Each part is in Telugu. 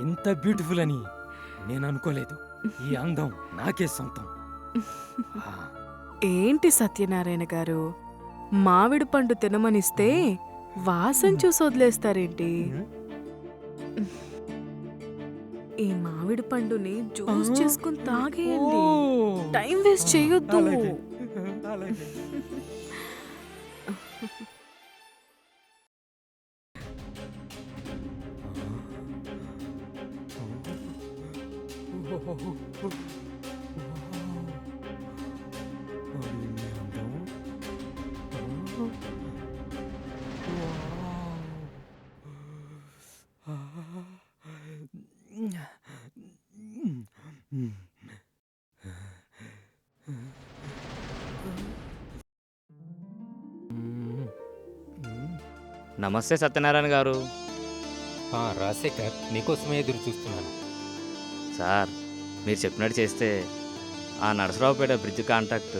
ఇంత బ్యూటిఫుల్ అని నేను అనుకోలేదు. ఈ అందం నాకే సొంతం. ఏంటి సత్యనారాయణ గారు? మామిడి పండు తినమనిస్తే వాసన చూసి వదిలేస్తారేంటి? ఈ మామిడి పండుని జ్యూస్. చేసుకుని తాగేయండి. టైం వేస్ట్ చేయొద్దు. నమస్తే సత్యనారాయణ గారు. ఆ, రాజశేఖర్ నీకోసమే ఎదురు చూస్తున్నాను. సార్ మీరు చెప్పినట్టు చేస్తే ఆ నరసరావుపేట బ్రిడ్జ్ కాంటాక్ట్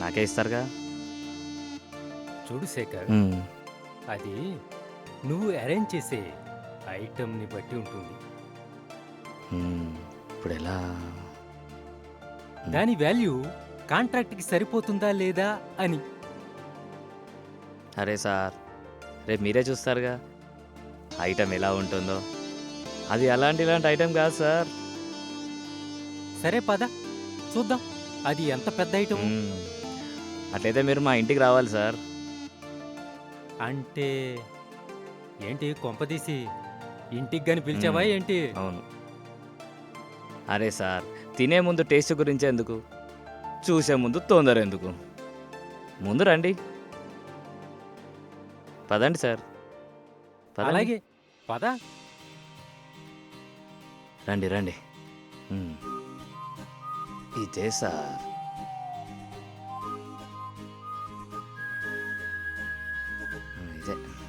నాకే ఇస్తారుగా? చూడు శేఖర్. అది నువ్వు అరేంజ్ చేసే ఐటమ్ని బట్టి ఉంటుంది. ఇప్పుడు ఎలా దాని వాల్యూ కాంట్రాక్ట్కి సరిపోతుందా లేదా అని. అరే సార్ రేపు మీరే చూస్తారుగా. ఐటమ్ ఎలా ఉంటుందో. అది అలాంటి ఇలాంటి ఐటమ్ కాదు సార్. సరే పద. చూద్దాం. అది ఎంత పెద్ద ఐటమ్ మ్మ్. అట్లయితే మీరు మా ఇంటికి రావాలి సార్. అంటే ఏంటి కొంపదీసి ఇంటికి గాని పిలిచావా మ్మ్. ఏంటి? అవును. అరే సార్ తినే ముందు టేస్ట్ గురించి ఎందుకు? చూసే ముందు తొందర ఎందుకు? ముందు రండి. పదండి సార్. పదండి. అలాగే. పద. రండి రండి. మ్మ్. ఇదే సార్. ఇదే.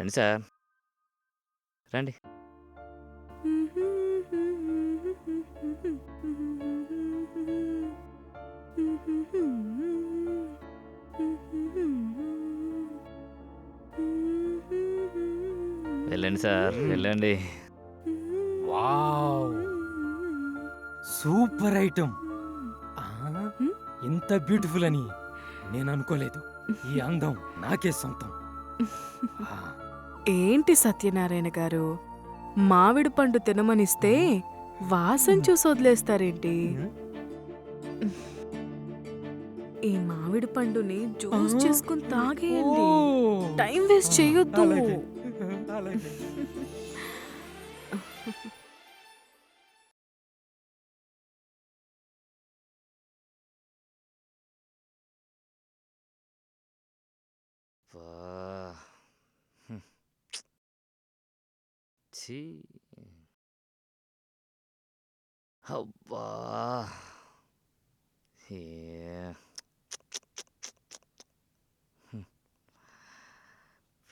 రండి సార్. రండి. వెళ్ళండి సార్. వెళ్ళండి. వావ్. Super item. ఇంత బ్యూటిఫుల్ అని నేను అనుకోలేదు. ఈ అందం నాకే సొంతం. ఏంటి సత్యనారాయణ గారు? మామిడి పండు తినమనిస్తే వాసన చూసి వదిలేస్తారేంటి? ఈ మామిడి పండుని జ్యూస్. చేసుకుని తాగేయండి. టైం వేస్ట్ చేయొద్దు. అలాగే. ఛీ అబ్బా.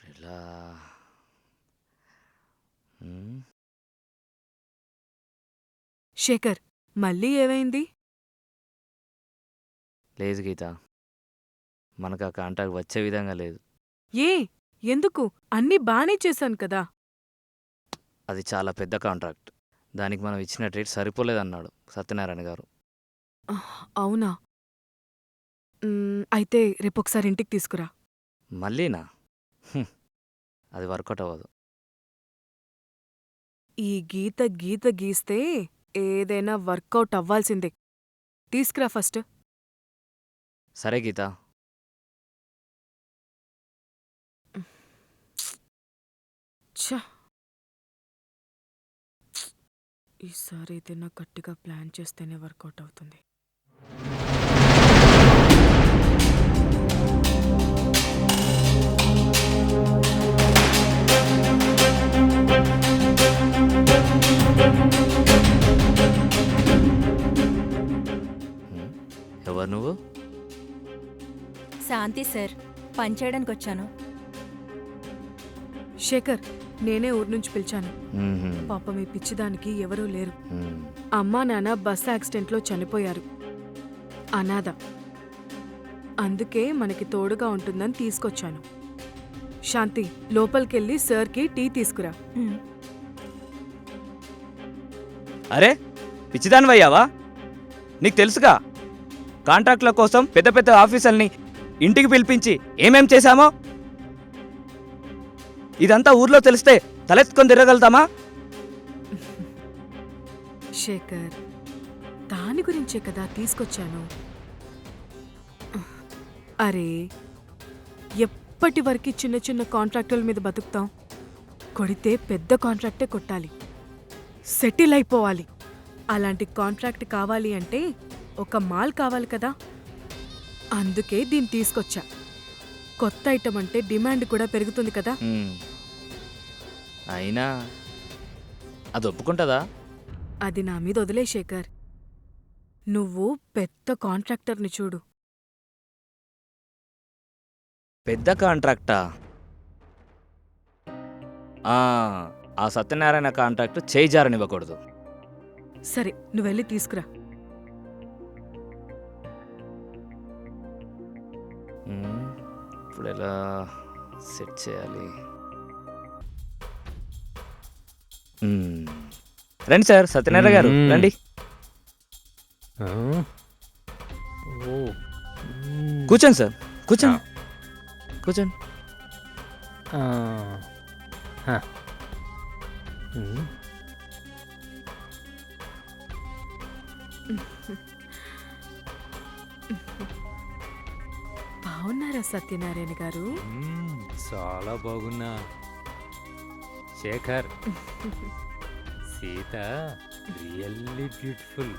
ఇలా. శేఖర్ మళ్ళీ ఏమైంది? లేదు గీత. మనకు ఆ కాంటాక్ట్ వచ్చే విధంగా లేదు. ఏ? ఎందుకు? అన్నీ బానే చేశాను కదా. అది చాలా పెద్ద కాంట్రాక్ట్. దానికి మనం ఇచ్చిన రేట్ సరిపోలేదన్నాడు సత్యనారాయణ గారు. అవునా? మ్, అయితే రేపొకసారి ఇంటికి తీసుకురా. మళ్ళీనా? హ్మ్. అది వర్కౌట్ అవ్వదు. ఈ గీత గీత గీస్తే ఏదైనా వర్కౌట్ అవ్వాల్సిందే. తీసుకురా ఫస్ట్. సరే గీత. ఛ. ఈసారి ఏదైనా గట్టిగా ప్లాన్ చేస్తేనే వర్కౌట్ అవుతుంది. ఎవరు నువ్వు? శాంతి సార్ పనిచేయడానికి వచ్చాను. శేఖర్ నేనే ఊరు నుంచి పిలిచాను. పాపం ఈ పిచ్చిదానికి ఎవరూ లేరు. అమ్మా నాన్న బస్ యాక్సిడెంట్లో చనిపోయారు. అనాథ. అందుకే మనకి తోడుగా ఉంటుందని తీసుకొచ్చాను. శాంతి లోపలికెళ్ళి సార్కి టీ తీసుకురా. అరే పిచ్చిదానివయ్యావా? నీకు తెలుసుగా కాంట్రాక్ట్ల కోసం పెద్ద పెద్ద ఆఫీసర్ని ఇంటికి పిలిపించి ఏమేం చేశామో? ఇదంతా ఊర్లో తెలిస్తే తలెత్తుకొని తిరగలుగుతామా శేఖర్ దాని గురించే కదా తీసుకొచ్చాను. అరే ఎప్పటి వరకు చిన్న చిన్న కాంట్రాక్టుల మీద బతుకుతాం? కొడితే పెద్ద కాంట్రాక్టే కొట్టాలి. సెటిల్ అయిపోవాలి. అలాంటి కాంట్రాక్ట్ కావాలి అంటే ఒక మాల్ కావాలి కదా. అందుకే దీన్ని తీసుకొచ్చా. కొత్త ఐటమ్ అంటే డిమాండ్ కూడా పెరుగుతుంది కదా. అయినా అది ఒప్పుకుంటుందా? అది నా మీద వదిలే శేఖర్. నువ్వు పెద్ద కాంట్రాక్టర్ని చూడు. పెద్ద కాంట్రాక్టా? ఆ, సత్యనారాయణ కాంట్రాక్ట్ చేయి జారనివ్వకూడదు సరే నువ్వు వెళ్ళి తీసుకురా. ఇప్పుడు ఎలా సెట్ చేయాలి. రండి సార్ సత్యనారాయణ గారు. రండి. కూర్చోండి సార్ కూర్చోండి కూర్చోండి. బాగున్నారా సత్యనారాయణ గారు? మ్మ్, చాలా బాగున్నా. Shekhar Seetha really beautiful.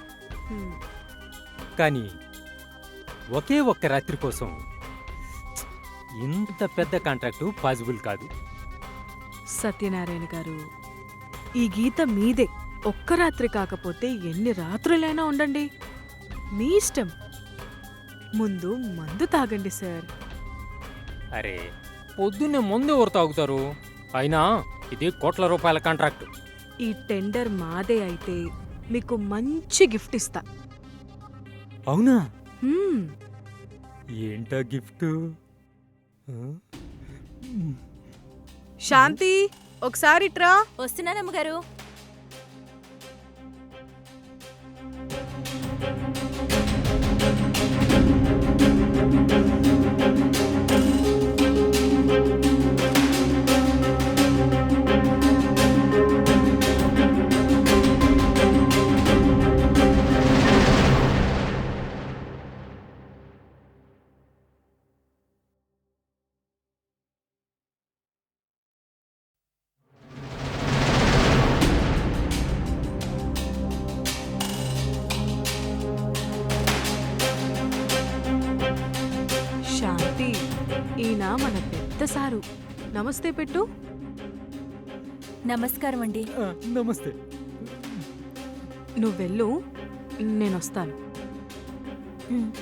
హ్మ్. కానీ ఒకే ఒక్క రాత్రి కోసం ఇంత పెద్ద కాంట్రాక్టు పాసిబుల్ కాదు. సత్యనారాయణ గారు ఈ గీత మీదే. ఒక్క రాత్రి కాకపోతే ఎన్ని రాత్రులైనా ఉండండి. మీ ఇష్టం. ముందు మందు తాగండి సార్. అరే పొద్దున్నే ముందు ఎవరు తాగుతారు? అయినా ఇది కోట్ల రూపాయల కాంట్రాక్ట్. ఈ టెండర్ మాదే అయితే మీకు మంచి గిఫ్ట్ ఇస్తా. అవునా? హ్మ్. ఏంటా గిఫ్ట్? శాంతి! ఒకసారి ట్రా వస్తున్నానమ్మగారు. శాంతి మన పెద్ద సారు. నమస్తే పెట్టు. నమస్కారం అండి. నమస్తే. నువ్వెళ్ళు నేనొస్తాను ఉమ్.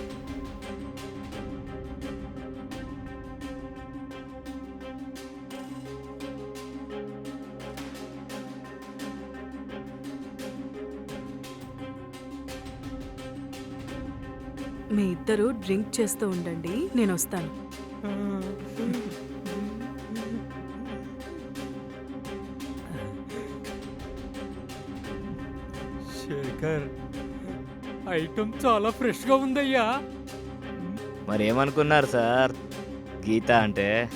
మీ ఇద్దరు డ్రింక్ చేస్తూ ఉండండి నేను వస్తాను. శేఖర్ ఐటమ్ చాలా ఫ్రెష్గా ఉందయ్యా. మరి ఏమనుకున్నారు సార్? గీత అంటే?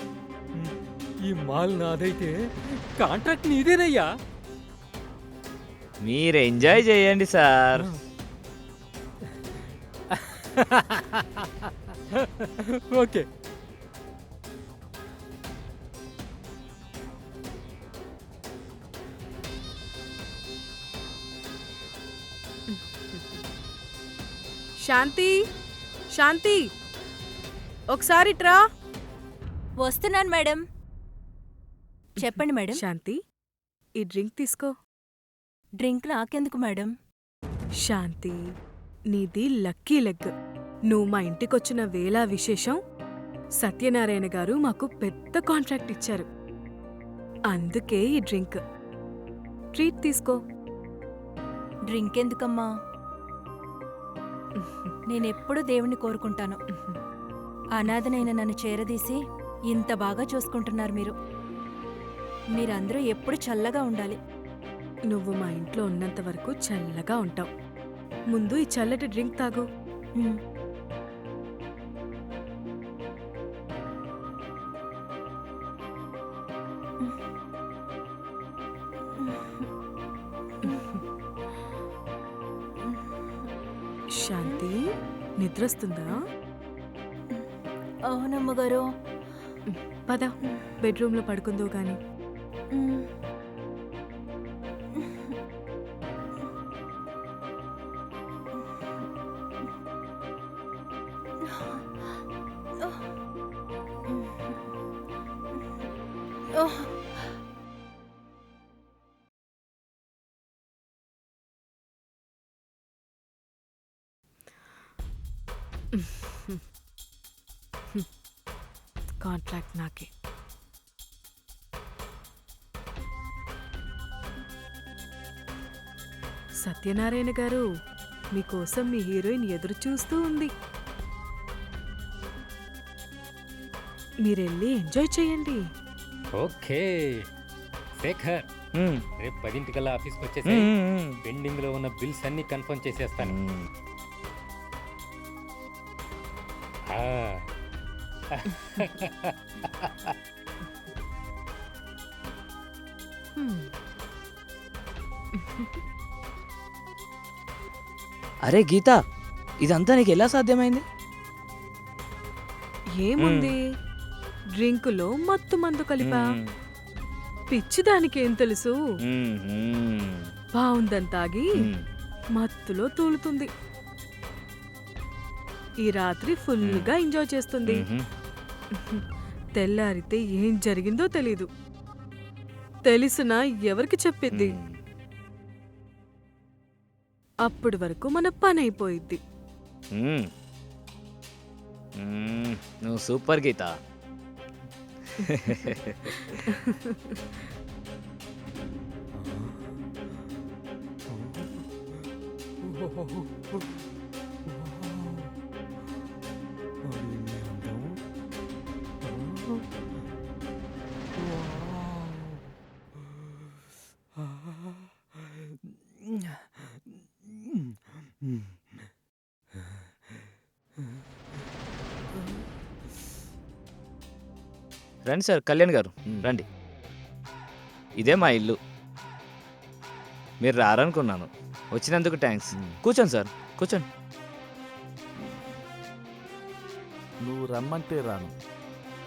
ఈ మాల్ నాదైతే కాంట్రాక్ట్ నీదేనయ్యా. మీరు ఎంజాయ్ చేయండి సార్. ఓకే. శాంతి శాంతి. ఒకసారి ట్రా వస్తున్నాను మేడం. చెప్పండి మేడం. శాంతి ఈ డ్రింక్ తీసుకో. డ్రింక్ నాకెందుకు మేడం? శాంతి నీది లక్కీ లెగ్. నువ్వు మా ఇంటికొచ్చిన వేళ విశేషం. సత్యనారాయణ గారు మాకు పెద్ద కాంట్రాక్ట్ ఇచ్చారు. అందుకే ఈ డ్రింక్. ట్రీట్ తీసుకో. డ్రింక్ ఎందుకమ్మా నేనెప్పుడు దేవుణ్ణి కోరుకుంటాను. అనాథనైన నన్ను చేరదీసి ఇంత బాగా చూసుకుంటున్నారు మీరు. మీరందరూ ఎప్పుడు చల్లగా ఉండాలి. నువ్వు మా ఇంట్లో ఉన్నంత వరకు చల్లగా ఉంటావు. ముందు ఈ చల్లటి డ్రింక్ తాగు. ఉమ్. శాంతి? నిద్రొస్తుందా? అవునమ్మగారు. పద. బెడ్రూమ్లో పడుకుందో గాని. కాంట్రాక్ట్ నాకే. సత్యనారాయణ గారు మీకోసం మీ హీరోయిన్ ఎదురు చూస్తూ ఉంది. మీరెళ్ళి ఎంజాయ్ చేయండి. ఓకే. శేఖర్. రేపు పదింటికల్లా ఆఫీస్కి వచ్చేసి మ్మ్, పెండింగ్లో ఉన్న బిల్స్ అన్ని కన్ఫర్మ్ చేసేస్తాను. అరే గీత ఇదంతా నీకు ఎలా సాధ్యమైంది ఏముంది డ్రింకులో మత్తు మందు కలిపా మ్మ్. పిచ్చి దానికేం తెలుసు. బావుందని తాగి. మత్తులో తూలుతుంది ఈ రాత్రి ఫుల్గా ఎంజాయ్ చేస్తుంది. తెల్లారితే ఏం జరిగిందో తెలీదు తెలిసినా ఎవరికి చెప్పిద్ది మ్మ్. అప్పటి వరకు మన పని అయిపోయిద్ది. మ్మ్. నువ్వు సూపర్ గీత రండి సార్ కళ్యాణ్ గారు. రండి. ఇదే మా ఇల్లు. మీరు రారనుకున్నాను. వచ్చినందుకు థ్యాంక్స్ కూర్చోండి సార్ కూర్చోండి. నువ్వు రమ్మంటే రాను.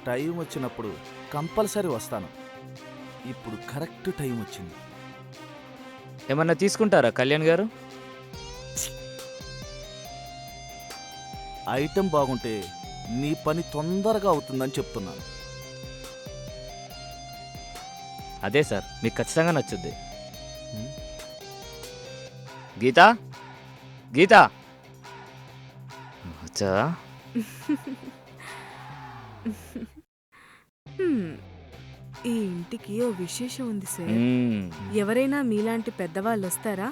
టైం వచ్చినప్పుడు కంపల్సరీ వస్తాను. ఇప్పుడు కరెక్ట్ టైం వచ్చింది. ఏమన్నా తీసుకుంటారా కళ్యాణ్ గారు? ఐటెం బాగుంటే నీ పని తొందరగా అవుతుందని చెప్తున్నాను. అదే సార్ మీకు ఖచ్చితంగా నచ్చుద్ది? గీత గీత వచ్చా. ఈ ఇంటికి ఓ విశేషం ఉంది సార్. ఎవరైనా మీలాంటి పెద్దవాళ్ళు వస్తారా.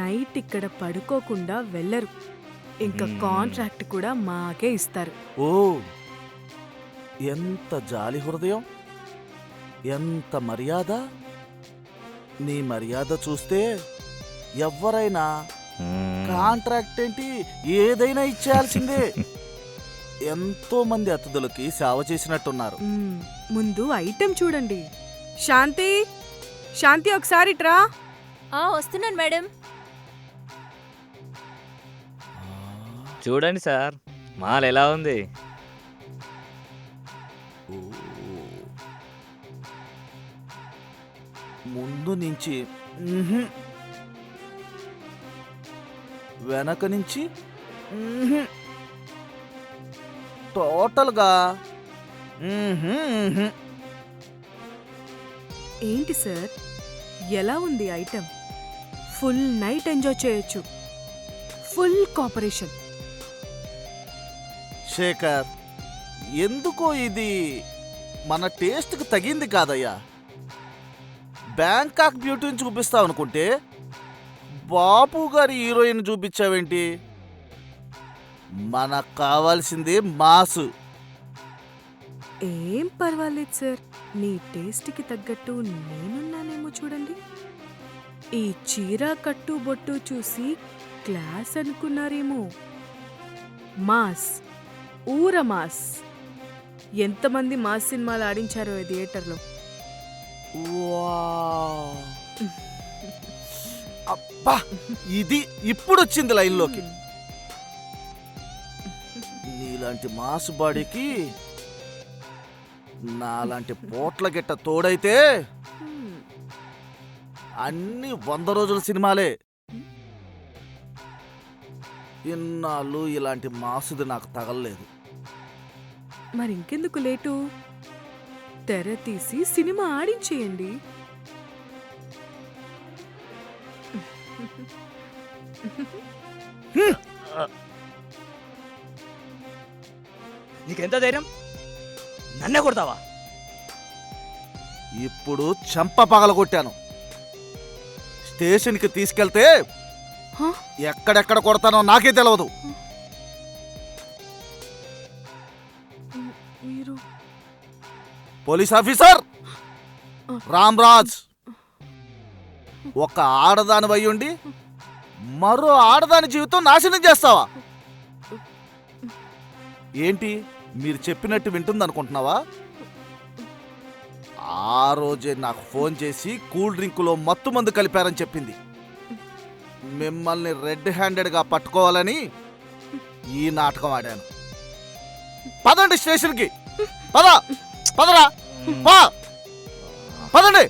నైట్ ఇక్కడ పడుకోకుండా వెళ్ళరు ఇంకా. కాంట్రాక్ట్ కూడా మాకే ఇస్తారు ఓ ఎంత జాలి హృదయం ఎంత మర్యాద? నీ మర్యాద చూస్తే ఎవరైనా. కాంట్రాక్ట్ ఏంటి? ఏదైనా ఇచ్చేయాల్సిందే. ఎంతో మంది అతిథులకి సేవ చేసినట్టున్నారు. ముందు ఐటెం చూడండి. శాంతి శాంతి ఒకసారి ట్రా ఆ వస్తున్నాను మేడం. చూడండి సార్ మాల్ ఎలా ఉంది? ముందు నుంచి. వెనక నుంచి. టోటల్గా. ఏంటి సార్ ఎలా ఉంది ఐటెం ఫుల్ నైట్ ఎంజాయ్ చేయొచ్చు ఫుల్ కోఆపరేషన్ శేఖర్ ఎందుకో ఇది మన టేస్ట్కి తగింది కాదయ్యా బ్యాంకాక్ బ్యూటీని చూపిస్తావు అనుకుంటే బాపు గారి హీరోయిన్ చూపించావేంటి? మనకు కావాల్సింది మాసు. ఏం పర్వాలేదు సార్. మీ టేస్ట్కి తగ్గట్టు నేనున్నానేమో చూడండి. ఈ చీర కట్టు బొట్టు చూసి క్లాస్ అనుకున్నారేమో. మాస్. ఊర మాస్. ఎంతమంది మాస్ సినిమాలు ఆడించారో థియేటర్లో. అబ్బా ఇది ఇప్పుడు వచ్చింది లైన్లోకి. నీలాంటి మాసు బాడీకి నాలాంటి పోట్ల గిట్ట తోడైతే అన్ని వంద రోజుల సినిమాలే. ఇన్నాళ్ళు ఇలాంటి మాసుది నాకు తగలలేదు. మరి ఇంకెందుకు లేటు? తెర తీసి సినిమా ఆడించేయండి. నీకెంత ధైర్యం? నన్నే కొడతావా? ఇప్పుడు చెంప పగలగొట్టాను స్టేషన్కి తీసుకెళ్తే హ? ఎక్కడెక్కడ కొడతానో నాకే తెలియదు పోలీస్ ఆఫీసర్? రామ్రాజ్ ఒక ఆడదాని వయ్యుండి మరో ఆడదాని జీవితం నాశనం చేస్తావా? ఏంటి మీరు చెప్పినట్టు వింటుందనుకుంటున్నావా? ఆ రోజే నాకు ఫోన్ చేసి కూల్ డ్రింకులో మత్తు మందు కలిపారని చెప్పింది. మిమ్మల్ని రెడ్ హ్యాండెడ్గా పట్టుకోవాలని ఈ నాటకం ఆడాను. పదండి స్టేషన్కి. పద పదరా. పదండి.